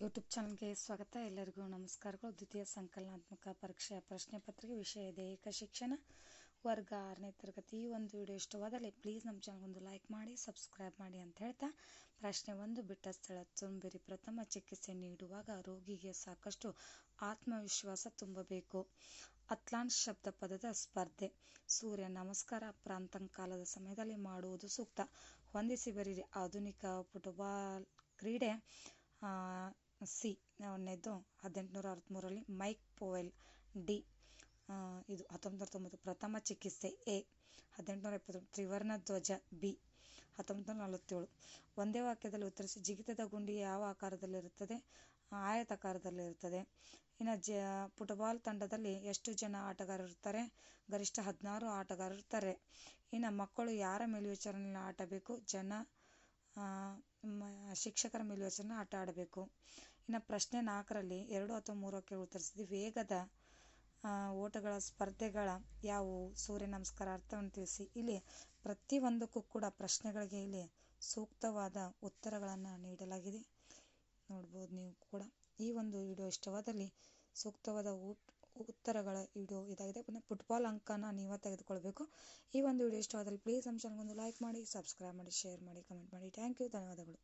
YouTube ಚಾನಲ್ಗೆ ಸ್ವಾಗತ. ಎಲ್ಲರಿಗೂ ನಮಸ್ಕಾರಗಳು. ದ್ವಿತೀಯ ಸಂಕಲನಾತ್ಮಕ ಪರೀಕ್ಷೆಯ ಪ್ರಶ್ನೆ ಪತ್ರಿಕೆ ವಿಷಯ ದೈಹಿಕ ಶಿಕ್ಷಣ ವರ್ಗ ಆರನೇ ತರಗತಿ. ಈ ಒಂದು ವಿಡಿಯೋ ಇಷ್ಟವಾದಲ್ಲಿ ಪ್ಲೀಸ್ ನಮ್ಮ ಚಾನಲ್ ಒಂದು ಲೈಕ್ ಮಾಡಿ, ಸಬ್ಸ್ಕ್ರೈಬ್ ಮಾಡಿ ಅಂತ ಹೇಳ್ತಾ ಪ್ರಶ್ನೆ ಒಂದು, ಬಿಟ್ಟ ಸ್ಥಳ ತುಂಬಿರಿ. ಪ್ರಥಮ ಚಿಕಿತ್ಸೆ ನೀಡುವಾಗ ರೋಗಿಗೆ ಸಾಕಷ್ಟು ಆತ್ಮವಿಶ್ವಾಸ ತುಂಬಬೇಕು. ಅತ್ಲಾನ್ ಶಬ್ದ ಪದದ ಸ್ಪರ್ಧೆ. ಸೂರ್ಯ ನಮಸ್ಕಾರ ಪ್ರಾಂತಕಾಲದ ಸಮಯದಲ್ಲಿ ಮಾಡುವುದು ಸೂಕ್ತ. ಹೊಂದಿಸಿ ಬರೀರಿ. ಆಧುನಿಕ ಫುಟ್ಬಾಲ್ ಕ್ರೀಡೆ ಸಿ ಒಂದನೇದು ಹದಿನೆಂಟುನೂರ ಅರವತ್ತ್ಮೂರರಲ್ಲಿ ಮೈಕ್ ಪೋವೆಲ್, ಡಿ ಇದು ಹತ್ತೊಂಬತ್ತು ತೊಂಬತ್ತು ಪ್ರಥಮ ಚಿಕಿತ್ಸೆ, ಎ, ಹದಿನೆಂಟುನೂರ ಎಪ್ಪತ್ತು ತ್ರಿವರ್ಣ ಧ್ವಜ, ಬಿ ಹತ್ತೊಂಬತ್ತು ನಲವತ್ತೇಳು ಒಂದೇ ವಾಕ್ಯದಲ್ಲಿ ಉತ್ತರಿಸಿ, ಜಿಗಿತದ ಗುಂಡಿ ಯಾವ ಆಕಾರದಲ್ಲಿರುತ್ತದೆ? ಆಯತಾಕಾರದಲ್ಲಿರುತ್ತದೆ. ಇನ್ನು, ಜ ಫುಟ್ಬಾಲ್ ತಂಡದಲ್ಲಿ ಎಷ್ಟು ಜನ ಆಟಗಾರರು ಇರ್ತಾರೆ ಗರಿಷ್ಠ ಹದಿನಾರು ಆಟಗಾರರು ಇರ್ತಾರೆ ಇನ್ನು, ಮಕ್ಕಳು ಯಾರ ಮೇಲ್ವಿಚಾರಣೆಯಲ್ಲಿ ಆಟಬೇಕು ಜನ ಶಿಕ್ಷಕರ ಮೇಲ್ವಿಚಾರಣೆ ಆಟ ಆಡಬೇಕು. ಇನ್ನು ಪ್ರಶ್ನೆ ನಾಲ್ಕರಲ್ಲಿ ಎರಡು ಅಥವಾ ಮೂರಕ್ಕೆ ಉತ್ತರಿಸಿದ್ವಿ. ವೇಗದ ಓಟಗಳ ಸ್ಪರ್ಧೆಗಳ ಯಾವುವು? ಸೂರ್ಯ ನಮಸ್ಕಾರ ಅರ್ಥವನ್ನು ತಿಳಿಸಿ. ಇಲ್ಲಿ ಪ್ರತಿಯೊಂದಕ್ಕೂ ಕೂಡ ಪ್ರಶ್ನೆಗಳಿಗೆ ಇಲ್ಲಿ ಸೂಕ್ತವಾದ ಉತ್ತರಗಳನ್ನು ನೀಡಲಾಗಿದೆ. ನೋಡ್ಬೋದು ನೀವು ಕೂಡ. ಈ ಒಂದು ವಿಡಿಯೋ ಇಷ್ಟವಾದಲ್ಲಿ ಸೂಕ್ತವಾದ ಉತ್ತರಗಳ ವಿಡಿಯೋ ಇದಾಗಿದೆ. ಫುಟ್ಬಾಲ್ ಅಂಕನ ನೀವೇ ತೆಗೆದುಕೊಳ್ಬೇಕು. ಈ ಒಂದು ವಿಡಿಯೋ ಇಷ್ಟವಾದಲ್ಲಿ ಪ್ಲೀಸ್ ನಮ್ಮ ಚಾನಲ್ಗೊಂದು ಲೈಕ್ ಮಾಡಿ ಸಬ್ಸ್ಕ್ರೈಬ್ ಮಾಡಿ ಶೇರ್ ಮಾಡಿ ಕಮೆಂಟ್ ಮಾಡಿ. ಥ್ಯಾಂಕ್ ಯು ಧನ್ಯವಾದಗಳು.